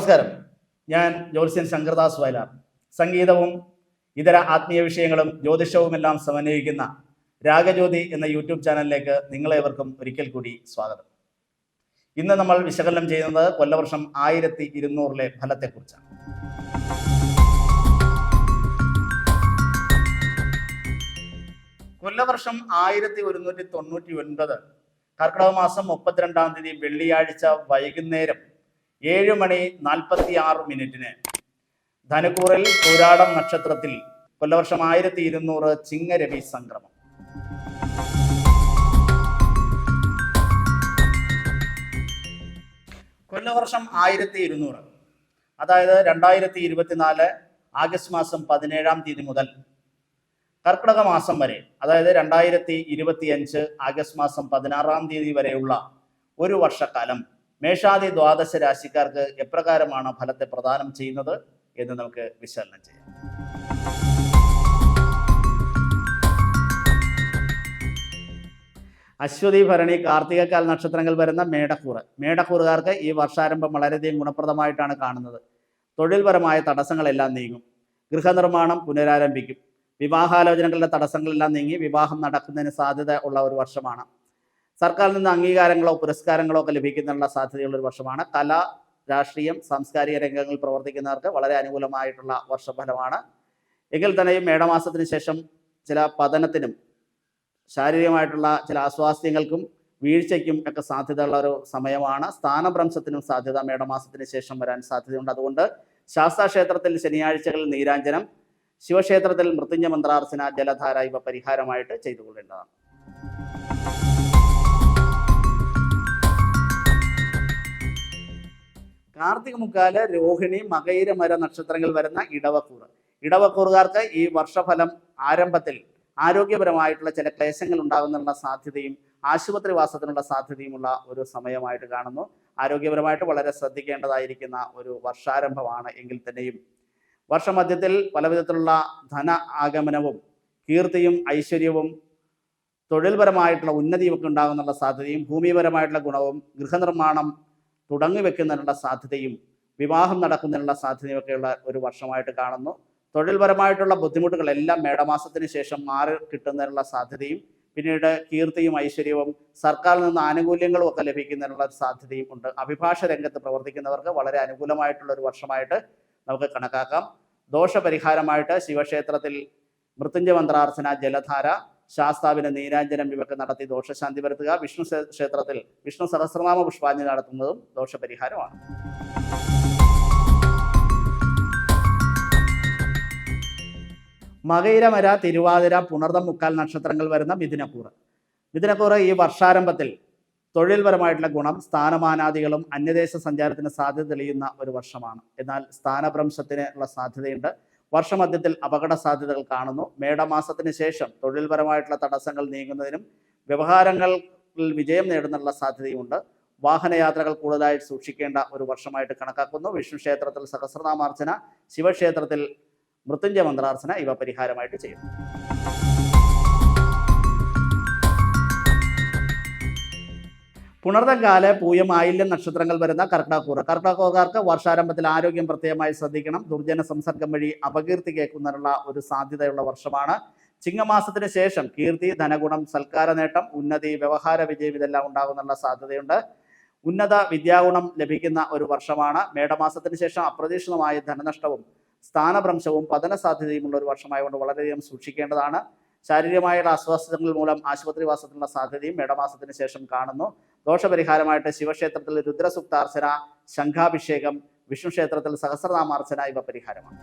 നമസ്കാരം. ഞാൻ ജ്യോത്സ്യൻ ശങ്കർദാസ് വയലാർ. സംഗീതവും ഇതര ആത്മീയ വിഷയങ്ങളും ജ്യോതിഷവുമെല്ലാം സമന്വയിക്കുന്ന രാഗജ്യോതി എന്ന യൂട്യൂബ് ചാനലിലേക്ക് നിങ്ങളേവർക്കും ഒരിക്കൽ കൂടി സ്വാഗതം. ഇന്ന് നമ്മൾ വിശകലനം ചെയ്യുന്നത് കൊല്ലവർഷം ആയിരത്തി ഇരുന്നൂറിലെ ഫലത്തെക്കുറിച്ചാണ്. കൊല്ലവർഷം ആയിരത്തി ഒരുന്നൂറ്റി തൊണ്ണൂറ്റി ഒൻപത് കർക്കിടക മാസം മുപ്പത്തിരണ്ടാം തീയതി വെള്ളിയാഴ്ച വൈകുന്നേരം ഏഴ് മണി നാൽപ്പത്തി ആറ് മിനിറ്റിന് ധനുക്കൂറിൽ പൂരാടം നക്ഷത്രത്തിൽ കൊല്ലവർഷം ആയിരത്തി ഇരുന്നൂറ് ചിങ്ങരവി സംക്രമം. കൊല്ലവർഷം ആയിരത്തി ഇരുന്നൂറ്. അതായത് രണ്ടായിരത്തി ഇരുപത്തിനാല് ആഗസ്റ്റ് മാസം പതിനേഴാം തീയതി മുതൽ കർക്കിടക മാസം വരെ അതായത് രണ്ടായിരത്തി ഇരുപത്തി അഞ്ച് ആഗസ്റ്റ് മാസം പതിനാറാം തീയതി വരെയുള്ള ഒരു വർഷക്കാലം മേഷാദി ദ്വാദശ രാശിക്കാർക്ക് എപ്രകാരമാണ് ഫലത്തെ പ്രദാനം ചെയ്യുന്നത് എന്ന് നമുക്ക് വിശകലനം ചെയ്യാം. അശ്വതി ഭരണി കാർത്തികക്കാൽ നക്ഷത്രങ്ങൾ വരുന്ന മേടക്കൂറ്. മേടക്കൂറുകാർക്ക് ഈ വർഷാരംഭം വളരെയധികം ഗുണപ്രദമായിട്ടാണ് കാണുന്നത്. തൊഴിൽപരമായ തടസ്സങ്ങളെല്ലാം നീങ്ങും. ഗൃഹനിർമ്മാണം പുനരാരംഭിക്കും. വിവാഹാലോചനകളുടെ തടസ്സങ്ങളെല്ലാം നീങ്ങി വിവാഹം നടക്കുന്നതിന് സാധ്യത ഉള്ള ഒരു വർഷമാണ്. സർക്കാരിൽ നിന്ന് അംഗീകാരങ്ങളോ പുരസ്കാരങ്ങളോ ഒക്കെ ലഭിക്കുന്നതിനുള്ള സാധ്യതയുള്ള ഒരു വർഷമാണ്. കല രാഷ്ട്രീയം സാംസ്കാരിക രംഗങ്ങളിൽ പ്രവർത്തിക്കുന്നവർക്ക് വളരെ അനുകൂലമായിട്ടുള്ള വർഷഫലമാണ്. എങ്കിൽ തന്നെയും മേടമാസത്തിന് ശേഷം ചില പതനത്തിനും ശാരീരികമായിട്ടുള്ള ചില അസ്വാസ്ഥ്യങ്ങൾക്കും വീഴ്ചയ്ക്കും ഒക്കെ സാധ്യതയുള്ള ഒരു സമയമാണ്. സ്ഥാനഭ്രംശത്തിനും സാധ്യത മേടമാസത്തിന് ശേഷം വരാൻ സാധ്യതയുണ്ട്. അതുകൊണ്ട് ശാസ്താക്ഷേത്രത്തിൽ ശനിയാഴ്ചകളിൽ നീരാഞ്ജനം ശിവക്ഷേത്രത്തിൽ മൃത്യുഞ്ജ മന്ത്രാർച്ചന ജലധാര ഇവ പരിഹാരമായിട്ട് ചെയ്തു കാർത്തിക മുക്കാൽ രോഹിണി മകയിരമര നക്ഷത്രങ്ങൾ വരുന്ന ഇടവക്കൂർ ഇടവക്കൂറുകാർക്ക് ഈ വർഷഫലം ആരംഭത്തിൽ ആരോഗ്യപരമായിട്ടുള്ള ചില ക്ലേശങ്ങൾ ഉണ്ടാകുന്നുള്ള സാധ്യതയും ആശുപത്രി വാസത്തിനുള്ള സാധ്യതയുമുള്ള ഒരു സമയമായിട്ട് കാണുന്നു. ആരോഗ്യപരമായിട്ട് വളരെ ശ്രദ്ധിക്കേണ്ടതായിരിക്കുന്ന ഒരു വർഷാരംഭമാണ് എങ്കിൽ തന്നെയും. വർഷമധ്യത്തിൽ പലവിധത്തിലുള്ള ധന ആഗമനവും കീർത്തിയും ഐശ്വര്യവും തൊഴിൽപരമായിട്ടുള്ള ഉന്നതിയും ഒക്കെ ഉണ്ടാകുന്നുള്ള സാധ്യതയും ഭൂമിപരമായിട്ടുള്ള ഗുണവും ഗൃഹനിർമ്മാണം തുടങ്ങി വെക്കുന്നതിനുള്ള സാധ്യതയും വിവാഹം നടക്കുന്നതിനുള്ള സാധ്യതയും ഒക്കെയുള്ള ഒരു വർഷമായിട്ട് കാണുന്നു. തൊഴിൽപരമായിട്ടുള്ള ബുദ്ധിമുട്ടുകളെല്ലാം മേടമാസത്തിന് ശേഷം മാറി കിട്ടുന്നതിനുള്ള സാധ്യതയും പിന്നീട് കീർത്തിയും ഐശ്വര്യവും സർക്കാരിൽ നിന്ന് ആനുകൂല്യങ്ങളും ഒക്കെ ലഭിക്കുന്നതിനുള്ള സാധ്യതയും ഉണ്ട്. അഭിഭാഷ രംഗത്ത് പ്രവർത്തിക്കുന്നവർക്ക് വളരെ അനുകൂലമായിട്ടുള്ള ഒരു വർഷമായിട്ട് നമുക്ക് കണക്കാക്കാം. ദോഷപരിഹാരമായിട്ട് ശിവക്ഷേത്രത്തിൽ മൃത്യുഞ്ജ മന്ത്രാർച്ചന ജലധാര ശാസ്താവിന് നീരാഞ്ജനം ഇവർക്ക് നടത്തി ദോഷശാന്തി വരുത്തുക. വിഷ്ണു ക്ഷേ- ക്ഷേത്രത്തിൽ വിഷ്ണു സഹസ്രനാമ പുഷ്പാഞ്ജലി നടത്തുന്നതും ദോഷപരിഹാരമാണ്. മകയിരമര തിരുവാതിര പുണർദം മുക്കാൽ നക്ഷത്രങ്ങൾ വരുന്ന മിഥുനക്കൂറ്. മിഥുനക്കൂറ് ഈ വർഷാരംഭത്തിൽ തൊഴിൽപരമായിട്ടുള്ള ഗുണം സ്ഥാനമാനാദികളും അന്യദേശ സഞ്ചാരത്തിന് സാധ്യത തെളിയുന്ന ഒരു വർഷമാണ്. എന്നാൽ സ്ഥാനഭ്രംശത്തിന് ഉള്ള സാധ്യതയുണ്ട്. വർഷമധ്യത്തിൽ അപകട സാധ്യതകൾ കാണുന്നു. മേടമാസത്തിന് ശേഷം തൊഴിൽപരമായിട്ടുള്ള തടസ്സങ്ങൾ നീങ്ങുന്നതിനും വ്യവഹാരങ്ങളിൽ വിജയം നേടുന്നതിനുള്ള സാധ്യതയുമുണ്ട്. വാഹനയാത്രകൾ കൂടുതലായി സൂക്ഷിക്കേണ്ട ഒരു വർഷമായിട്ട് കണക്കാക്കുന്നു. വിഷ്ണു ക്ഷേത്രത്തിൽ സഹസ്രനാമാർച്ചന ശിവക്ഷേത്രത്തിൽ മൃത്യുഞ്ജയ മന്ത്രാർച്ചന ഇവ പരിഹാരമായിട്ട് ചെയ്യും പുണർതങ്കാൽ പൂയം ആയില്യം നക്ഷത്രങ്ങൾ വരുന്ന കർക്കിടകൂറ് കർക്കിടകൂറുകാർക്ക് വർഷാരംഭത്തിൽ ആരോഗ്യം പ്രത്യേകമായി ശ്രദ്ധിക്കണം. ദുർജന സംസർഗം വഴി അപകീർത്തി കേൾക്കുന്നതിനുള്ള ഒരു സാധ്യതയുള്ള വർഷമാണ്. ചിങ്ങമാസത്തിന് ശേഷം കീർത്തി ധനഗുണം സൽക്കാര നേട്ടം ഉന്നതി വ്യവഹാര വിജയം ഇതെല്ലാം ഉണ്ടാകുന്നുള്ള സാധ്യതയുണ്ട്. ഉന്നത വിദ്യാഗുണം ലഭിക്കുന്ന ഒരു വർഷമാണ്. മേടമാസത്തിന് ശേഷം അപ്രതീക്ഷിതമായ ധനനഷ്ടവും സ്ഥാനഭ്രംശവും പതന സാധ്യതയുമുള്ള ഒരു വർഷമായതുകൊണ്ട് വളരെയധികം സൂക്ഷിക്കേണ്ടതാണ്. ശാരീരികമായുള്ള അസ്വസ്ഥതകൾ മൂലം ആശുപത്രി വാസത്തിനുള്ള സാധ്യതയും മേടമാസത്തിന് ശേഷം കാണുന്നു. ദോഷപരിഹാരമായിട്ട് ശിവക്ഷേത്രത്തിൽ രുദ്രസുക്താർച്ചന ശംഖാഭിഷേകം വിഷ്ണു ക്ഷേത്രത്തിൽ സഹസ്രനാമാർച്ചന ഇവ പരിഹാരമാണ്.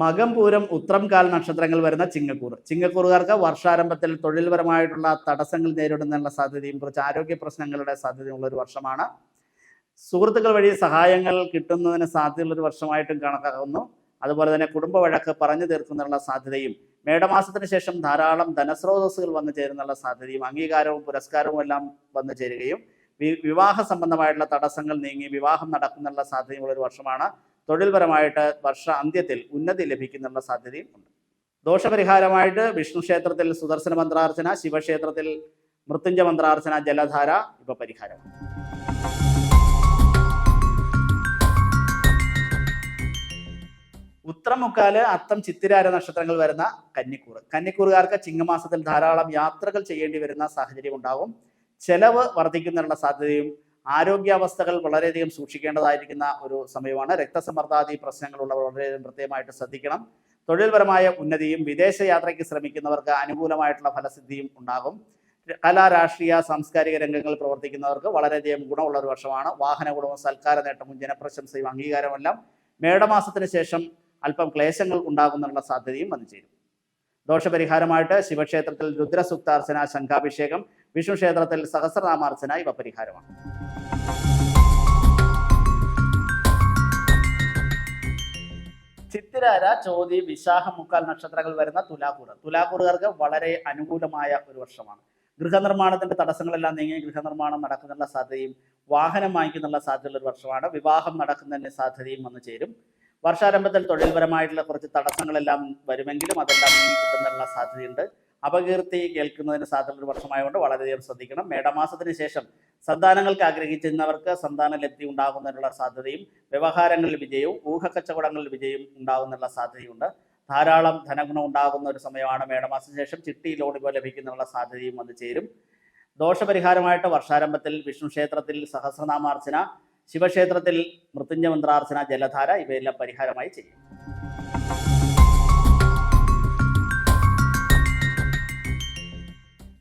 മകം പൂരം ഉത്രം കാല നക്ഷത്രങ്ങൾ വരുന്ന ചിങ്ങക്കൂർ ചിങ്ങക്കൂറുകാർക്ക് വർഷാരംഭത്തിൽ തൊഴിൽപരമായിട്ടുള്ള തടസ്സങ്ങൾ നേരിടുന്നതിനുള്ള സാധ്യതയും കുറച്ച് ആരോഗ്യ പ്രശ്നങ്ങളുടെ സാധ്യതയുള്ള ഒരു വർഷമാണ്. സുഹൃത്തുക്കൾ വഴി സഹായങ്ങൾ കിട്ടുന്നതിന് സാധ്യതയുള്ള ഒരു വർഷമായിട്ടും കണക്കാക്കുന്നു. അതുപോലെ തന്നെ കുടുംബ വഴക്ക് പറഞ്ഞു തീർക്കുന്നതിനുള്ള സാധ്യതയും മേടമാസത്തിന് ശേഷം ധാരാളം ധനസ്രോതസ്സുകൾ വന്നു ചേരുന്നുള്ള സാധ്യതയും അംഗീകാരവും പുരസ്കാരവും എല്ലാം വന്നു ചേരുകയും വിവാഹ സംബന്ധമായിട്ടുള്ള തടസ്സങ്ങൾ നീങ്ങി വിവാഹം നടക്കുന്നുള്ള സാധ്യതയുള്ള ഒരു വർഷമാണ്. തൊഴിൽപരമായിട്ട് വർഷ അന്ത്യത്തിൽ ഉന്നതി ലഭിക്കുന്നുള്ള സാധ്യതയും ഉണ്ട്. ദോഷപരിഹാരമായിട്ട് വിഷ്ണു ക്ഷേത്രത്തിൽ സുദർശന മന്ത്രാർച്ചന ശിവക്ഷേത്രത്തിൽ മൃത്യുഞ്ജ മന്ത്രാർച്ചന ജലധാര ഇവ പരിഹാരമാണ് ഉത്രമുക്കാൽ അത്തം ചിത്തിരാര നക്ഷത്രങ്ങൾ വരുന്ന കന്നിക്കൂർ കന്നിക്കൂറുകാർക്ക് ചിങ്ങമാസത്തിൽ ധാരാളം യാത്രകൾ ചെയ്യേണ്ടി വരുന്ന സാഹചര്യം ഉണ്ടാകും ചെലവ് വർദ്ധിക്കുന്നതിനുള്ള സാധ്യതയും ആരോഗ്യാവസ്ഥകൾ വളരെയധികം സൂക്ഷിക്കേണ്ടതായിരിക്കുന്ന ഒരു സമയമാണ്. രക്തസമ്മർദ്ദാദി പ്രശ്നങ്ങളുള്ളവർ വളരെയധികം പ്രത്യേകമായിട്ട് ശ്രദ്ധിക്കണം. തൊഴിൽപരമായ ഉന്നതിയും വിദേശ യാത്രയ്ക്ക് ശ്രമിക്കുന്നവർക്ക് അനുകൂലമായിട്ടുള്ള ഫലസിദ്ധിയും ഉണ്ടാകും. കലാ രാഷ്ട്രീയ സാംസ്കാരിക രംഗങ്ങളിൽ പ്രവർത്തിക്കുന്നവർക്ക് വളരെയധികം ഗുണമുള്ള ഒരു വർഷമാണ്. വാഹന ഗുണവും സൽക്കാര നേട്ടവും ജനപ്രശംസയും അംഗീകാരമെല്ലാം മേടമാസത്തിന് ശേഷം അല്പം ക്ലേശങ്ങൾ ഉണ്ടാകുന്നുള്ള സാധ്യതയും വന്നു ചേരും. ദോഷപരിഹാരമായിട്ട് ശിവക്ഷേത്രത്തിൽ രുദ്രസുക്താർച്ചന ശംഖാഭിഷേകം വിഷ്ണു ക്ഷേത്രത്തിൽ സഹസ്രനാമാർച്ചന ഇവ പരിഹാരമാണ്. ചിത്തിരാര ചോതി വിശാഖം മുക്കാൽ നക്ഷത്രങ്ങൾ വരുന്ന തുലാക്കൂർ തുലാക്കൂറുകാർക്ക് വളരെ അനുകൂലമായ ഒരു വർഷമാണ്. ഗൃഹനിർമ്മാണത്തിന്റെ തടസ്സങ്ങളെല്ലാം നീങ്ങി ഗൃഹനിർമ്മാണം നടക്കുന്നുള്ള സാധ്യതയും വാഹനം വാങ്ങിക്കുന്നുള്ള സാധ്യതയുള്ള ഒരു വർഷമാണ്. വിവാഹം നടക്കുന്നതിന് സാധ്യതയും വന്നു ചേരും. വർഷാരംഭത്തിൽ തൊഴിൽപരമായിട്ടുള്ള കുറച്ച് തടസ്സങ്ങളെല്ലാം വരുമെങ്കിലും അതെല്ലാം കിട്ടുന്നതിനുള്ള സാധ്യതയുണ്ട്. അപകീർത്തി കേൾക്കുന്നതിന് ഒരു വർഷമായതുകൊണ്ട് വളരെയധികം ശ്രദ്ധിക്കണം. മേടമാസത്തിന് ശേഷം സന്താനങ്ങൾക്ക് ആഗ്രഹിച്ചിരുന്നവർക്ക് സന്താന ലബ്ധി ഉണ്ടാകുന്നതിനുള്ള സാധ്യതയും വ്യവഹാരങ്ങളിൽ വിജയവും ഊഹക്കച്ചവടങ്ങളിൽ വിജയവും ഉണ്ടാകുന്നുള്ള സാധ്യതയുണ്ട്. ധാരാളം ധനഗുണം ഉണ്ടാകുന്ന ഒരു സമയമാണ് മേടമാസത്തിന് ശേഷം ചിട്ടി ലോൺ ഇവ ലഭിക്കുന്നതിനുള്ള സാധ്യതയും വന്നു ചേരും. ദോഷപരിഹാരമായിട്ട് വർഷാരംഭത്തിൽ വിഷ്ണു ക്ഷേത്രത്തിൽ സഹസ്രനാമാർച്ചന ശിവക്ഷേത്രത്തിൽ മൃത്യുഞ്ജ മന്ത്രാർച്ചന ജലധാര ഇവയെല്ലാം പരിഹാരമായി ചെയ്യും.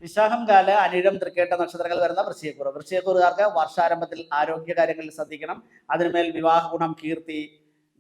വിശാഖം കാല അനിഴം തൃക്കേട്ട നക്ഷത്രങ്ങൾ വരുന്ന വൃശ്ചികക്കൂർ വൃശ്ചയക്കൂറുകാർക്ക് വർഷാരംഭത്തിൽ ആരോഗ്യ കാര്യങ്ങളിൽ ശ്രദ്ധിക്കണം. അതിനുമേൽ വിവാഹ ഗുണം കീർത്തി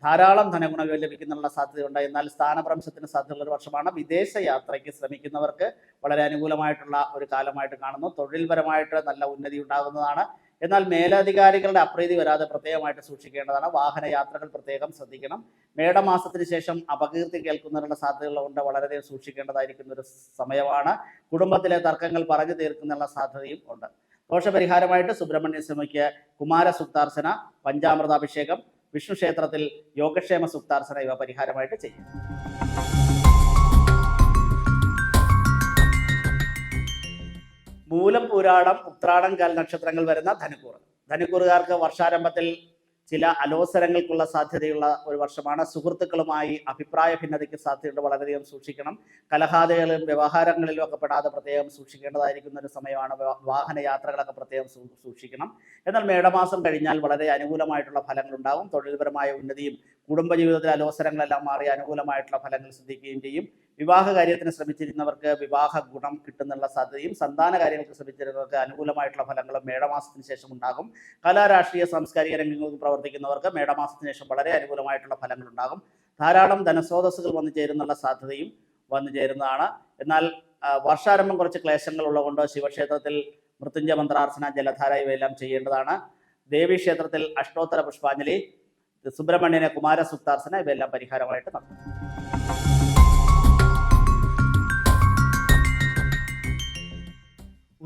ധാരാളം ധനഗുണങ്ങൾ ലഭിക്കുന്നതിനുള്ള സാധ്യതയുണ്ട്. എന്നാൽ സ്ഥാനഭ്രംശത്തിന് സാധ്യതയുള്ള ഒരു വർഷമാണ്. വിദേശ യാത്രയ്ക്ക് ശ്രമിക്കുന്നവർക്ക് വളരെ അനുകൂലമായിട്ടുള്ള ഒരു കാലമായിട്ട് കാണുന്നു. തൊഴിൽപരമായിട്ട് നല്ല ഉന്നതി ഉണ്ടാകുന്നതാണ് എന്നാൽ മേലധികാരികളുടെ അപ്രീതി വരാതെ പ്രത്യേകമായിട്ട് സൂക്ഷിക്കേണ്ടതാണ്. വാഹന യാത്രകൾ പ്രത്യേകം ശ്രദ്ധിക്കണം. മേടമാസത്തിന് ശേഷം അപകീർത്തി കേൾക്കുന്നതിനുള്ള സാധ്യതകളുണ്ട് വളരെയധികം സൂക്ഷിക്കേണ്ടതായിരിക്കുന്ന ഒരു സമയമാണ്. കുടുംബത്തിലെ തർക്കങ്ങൾ പറഞ്ഞു തീർക്കുന്നതിനുള്ള സാധ്യതയും ഉണ്ട്. ദോഷപരിഹാരമായിട്ട് സുബ്രഹ്മണ്യ സ്വാമിക്ക് കുമാര സുക്താർച്ചന പഞ്ചാമൃതാഭിഷേകം വിഷ്ണു ക്ഷേത്രത്തിൽ യോഗക്ഷേമ സുക്താർച്ചന ഇവ പരിഹാരമായിട്ട് ചെയ്യും. മൂലം പൂരാടം ഉത്രാടം കാൽ നക്ഷത്രങ്ങൾ വരുന്ന ധനുക്കൂർ. ധനുക്കൂറുകാർക്ക് വർഷാരംഭത്തിൽ ചില അലോസരങ്ങൾക്കുള്ള സാധ്യതയുള്ള ഒരു വർഷമാണ്. സുഹൃത്തുക്കളുമായി അഭിപ്രായ ഭിന്നതയ്ക്ക് സാധ്യതയുണ്ട് വളരെയധികം സൂക്ഷിക്കണം. കലഹാദികളിലും വ്യവഹാരങ്ങളിലും ഒക്കെ പെടാതെ പ്രത്യേകം സൂക്ഷിക്കേണ്ടതായിരിക്കുന്ന ഒരു സമയമാണ്. വാഹന യാത്രകളൊക്കെ പ്രത്യേകം സൂക്ഷിക്കണം. എന്നാൽ മേടമാസം കഴിഞ്ഞാൽ വളരെ അനുകൂലമായിട്ടുള്ള ഫലങ്ങളുണ്ടാകും തൊഴിൽപരമായ ഉന്നതിയും കുടുംബജീവിതത്തിലെ അലോസരങ്ങളെല്ലാം മാറി അനുകൂലമായിട്ടുള്ള ഫലങ്ങൾ ശ്രദ്ധിക്കുകയും ചെയ്യും. വിവാഹ കാര്യത്തിന് ശ്രമിച്ചിരുന്നവർക്ക് വിവാഹ ഗുണം കിട്ടുന്നുള്ള സാധ്യതയും സന്താന കാര്യങ്ങൾക്ക് ശ്രമിച്ചിരുന്നവർക്ക് അനുകൂലമായിട്ടുള്ള ഫലങ്ങളും മേടമാസത്തിന് ശേഷം ഉണ്ടാകും. കലാ രാഷ്ട്രീയ സാംസ്കാരിക രംഗങ്ങൾക്ക് പ്രവർത്തിക്കുന്നവർക്ക് മേടമാസത്തിന് ശേഷം വളരെ അനുകൂലമായിട്ടുള്ള ഫലങ്ങൾ ഉണ്ടാകും. ധാരാളം ധനസ്രോതസ്സുകൾ വന്നു ചേരുന്നുള്ള സാധ്യതയും വന്നു ചേരുന്നതാണ്. എന്നാൽ വർഷാരംഭം കുറച്ച് ക്ലേശങ്ങൾ ഉള്ളതുകൊണ്ട് ശിവക്ഷേത്രത്തിൽ മൃത്യുഞ്ജ മന്ത്രാർച്ചന ജലധാര ഇവയെല്ലാം ചെയ്യേണ്ടതാണ്. ദേവീക്ഷേത്രത്തിൽ അഷ്ടോത്തര പുഷ്പാഞ്ജലി സുബ്രഹ്മണ്യനെ കുമാര സുക്താർച്ചന ഇവയെല്ലാം പരിഹാരമായിട്ട് നടത്തും.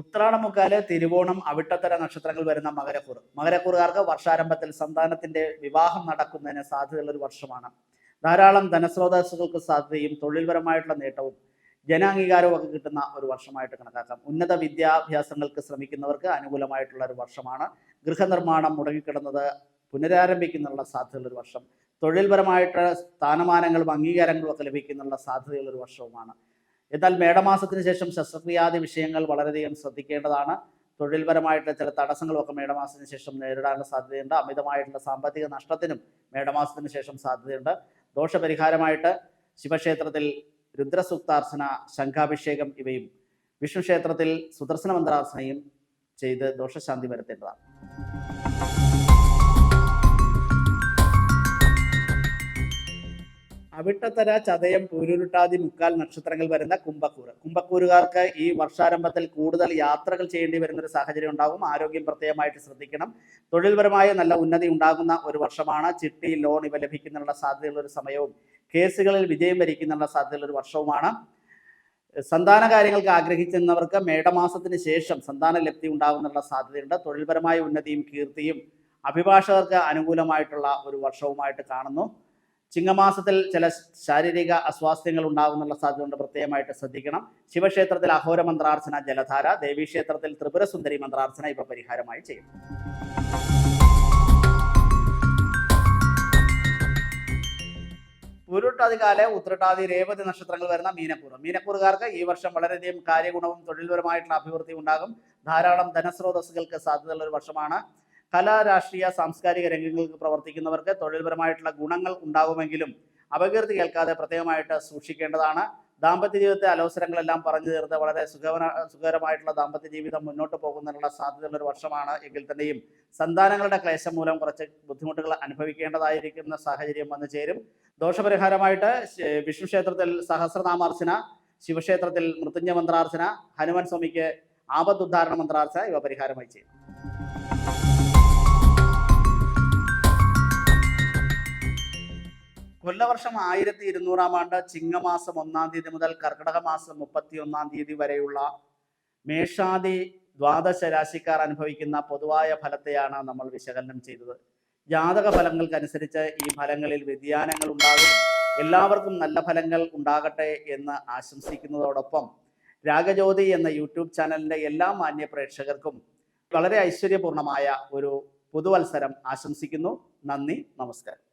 ഉത്രാടമുക്കാൽ തിരുവോണം അവിട്ടത്തര നക്ഷത്രങ്ങൾ വരുന്ന മകരക്കൂർ മകരക്കൂറുകാർക്ക് വർഷാരംഭത്തിൽ സന്താനത്തിന്റെ വിവാഹം നടക്കുന്നതിന് സാധ്യതയുള്ള ഒരു വർഷമാണ്. ധാരാളം ധനസ്രോതസ്സുകൾക്ക് സാധ്യതയും തൊഴിൽപരമായിട്ടുള്ള നേട്ടവും ജനാംഗീകാരവും ഒക്കെ കിട്ടുന്ന ഒരു വർഷമായിട്ട് കണക്കാക്കാം. ഉന്നത വിദ്യാഭ്യാസങ്ങൾക്ക് ശ്രമിക്കുന്നവർക്ക് അനുകൂലമായിട്ടുള്ള ഒരു വർഷമാണ്. ഗൃഹനിർമ്മാണം മുടങ്ങിക്കിടന്നത് പുനരാരംഭിക്കുന്നുള്ള സാധ്യതയുള്ള ഒരു വർഷം തൊഴിൽപരമായിട്ട് സ്ഥാനമാനങ്ങളും അംഗീകാരങ്ങളും ഒക്കെ ലഭിക്കുന്നുള്ള സാധ്യതയുള്ള ഒരു വർഷവുമാണ്. എന്നാൽ മേടമാസത്തിന് ശേഷം ശസ്ത്രക്രിയാദി വിഷയങ്ങൾ വളരെയധികം ശ്രദ്ധിക്കേണ്ടതാണ്. തൊഴിൽപരമായിട്ടുള്ള ചില തടസ്സങ്ങളൊക്കെ മേടമാസത്തിന് ശേഷം നേരിടാനുള്ള സാധ്യതയുണ്ട്. അമിതമായിട്ടുള്ള സാമ്പത്തിക നഷ്ടത്തിനും മേടമാസത്തിന് ശേഷം സാധ്യതയുണ്ട്. ദോഷപരിഹാരമായിട്ട് ശിവക്ഷേത്രത്തിൽ രുദ്രസുക്താർച്ചന ശംഖാഭിഷേകം ഇവയും വിഷ്ണുക്ഷേത്രത്തിൽ സുദർശന മന്ത്രാർച്ചനയും ചെയ്ത് ദോഷശാന്തി വരുത്തേണ്ടതാണ്. അവിട്ടത്തര ചതയം പൂരുരുട്ടാതി മുക്കാൽ നക്ഷത്രങ്ങൾ വരുന്ന കുംഭക്കൂർ കുംഭക്കൂറുകാർക്ക് ഈ വർഷാരംഭത്തിൽ കൂടുതൽ യാത്രകൾ ചെയ്യേണ്ടി വരുന്ന ഒരു സാഹചര്യം ഉണ്ടാകും ആരോഗ്യം പ്രത്യേകമായിട്ട് ശ്രദ്ധിക്കണം. തൊഴിൽപരമായ നല്ല ഉന്നതി ഉണ്ടാകുന്ന ഒരു വർഷമാണ്. ചിട്ടി ലോൺ ഇവ ലഭിക്കുന്നതിനുള്ള സാധ്യതയുള്ള ഒരു സമയവും. കേസുകളിൽ വിജയം വരിക്കുന്നതിനുള്ള സാധ്യതയുള്ള ഒരു വർഷവുമാണ്. സന്താന കാര്യങ്ങൾക്ക് ആഗ്രഹിക്കുന്നവർക്ക് മേടമാസത്തിന് ശേഷം സന്താന ലബ്ധി ഉണ്ടാകുന്നുള്ള സാധ്യതയുണ്ട്. തൊഴിൽപരമായ ഉന്നതിയും കീർത്തിയും അഭിഭാഷകർക്ക് അനുകൂലമായിട്ടുള്ള ഒരു വർഷവുമായിട്ട് കാണുന്നു. ചിങ്ങമാസത്തിൽ ചില ശാരീരിക അസ്വാസ്ഥ്യങ്ങൾ ഉണ്ടാകുന്നുള്ള സാധ്യത കൊണ്ട് പ്രത്യേകമായിട്ട് ശ്രദ്ധിക്കണം. ശിവക്ഷേത്രത്തിൽ അഹോര മന്ത്രാർച്ചന ജലധാര. ദേവീക്ഷേത്രത്തിൽ ത്രിപുരസുന്ദരി മന്ത്രാർച്ചന ഇവ പരിഹാരമായി ചെയ്യും. ഉരുട്ടാതികാല ഉത്രട്ടാതി രേവതി നക്ഷത്രങ്ങൾ വരുന്ന മീനപ്പൂർ മീനപ്പൂർക്കാർക്ക് ഈ വർഷം വളരെയധികം കാര്യഗുണവും തൊഴിൽപരമായിട്ടുള്ള അഭിവൃദ്ധി ഉണ്ടാകും. ധാരാളം ധനസ്രോതസ്സുകൾക്ക് സാധ്യതയുള്ള ഒരു വർഷമാണ്. കലാ രാഷ്ട്രീയ സാംസ്കാരിക രംഗങ്ങളിൽ പ്രവർത്തിക്കുന്നവർക്ക് തൊഴിൽപരമായിട്ടുള്ള ഗുണങ്ങൾ ഉണ്ടാകുമെങ്കിലും അപകീർത്തി കേൾക്കാതെ പ്രത്യേകമായിട്ട് സൂക്ഷിക്കേണ്ടതാണ്. ദാമ്പത്യ ജീവിതത്തെ അലോസരങ്ങളെല്ലാം പറഞ്ഞു തീർത്ത് വളരെ സുഖകര സുഖകരമായിട്ടുള്ള ദാമ്പത്യ ജീവിതം മുന്നോട്ട് പോകുന്നതിനുള്ള സാധ്യതയുള്ള ഒരു വർഷമാണ്. എങ്കിൽ തന്നെയും സന്താനങ്ങളുടെ ക്ലേശം മൂലം കുറച്ച് ബുദ്ധിമുട്ടുകൾ അനുഭവിക്കേണ്ടതായിരിക്കുന്ന സാഹചര്യം വന്നു ചേരും. ദോഷപരിഹാരമായിട്ട് വിഷ്ണു ക്ഷേത്രത്തിൽ സഹസ്രനാമാർച്ചന ശിവക്ഷേത്രത്തിൽ മൃത്യുഞ്ജ മന്ത്രാർച്ചന ഹനുമാൻ സ്വാമിക്ക് ആപത്തുദ്ധാരണ മന്ത്രാർച്ചന ഇവ പരിഹാരമായി ചെയ്യും കൊല്ലവർഷം ആയിരത്തി ഇരുന്നൂറാം ആണ്ട് ചിങ്ങമാസം ഒന്നാം തീയതി മുതൽ കർക്കിടക മാസം മുപ്പത്തി ഒന്നാം തീയതി വരെയുള്ള മേഷാദി ദ്വാദശ രാശിക്കാർ അനുഭവിക്കുന്ന പൊതുവായ ഫലത്തെയാണ് നമ്മൾ വിശകലനം ചെയ്തത്. ജാതക ഫലങ്ങൾക്കനുസരിച്ച് ഈ ഫലങ്ങളിൽ വ്യതിയാനങ്ങൾ ഉണ്ടാകും. എല്ലാവർക്കും നല്ല ഫലങ്ങൾ ഉണ്ടാകട്ടെ എന്ന് ആശംസിക്കുന്നതോടൊപ്പം രാഗജ്യോതി എന്ന യൂട്യൂബ് ചാനലിന്റെ എല്ലാ മാന്യ പ്രേക്ഷകർക്കും വളരെ ഐശ്വര്യപൂർണമായ ഒരു പുതുവത്സരം ആശംസിക്കുന്നു. നന്ദി നമസ്കാരം.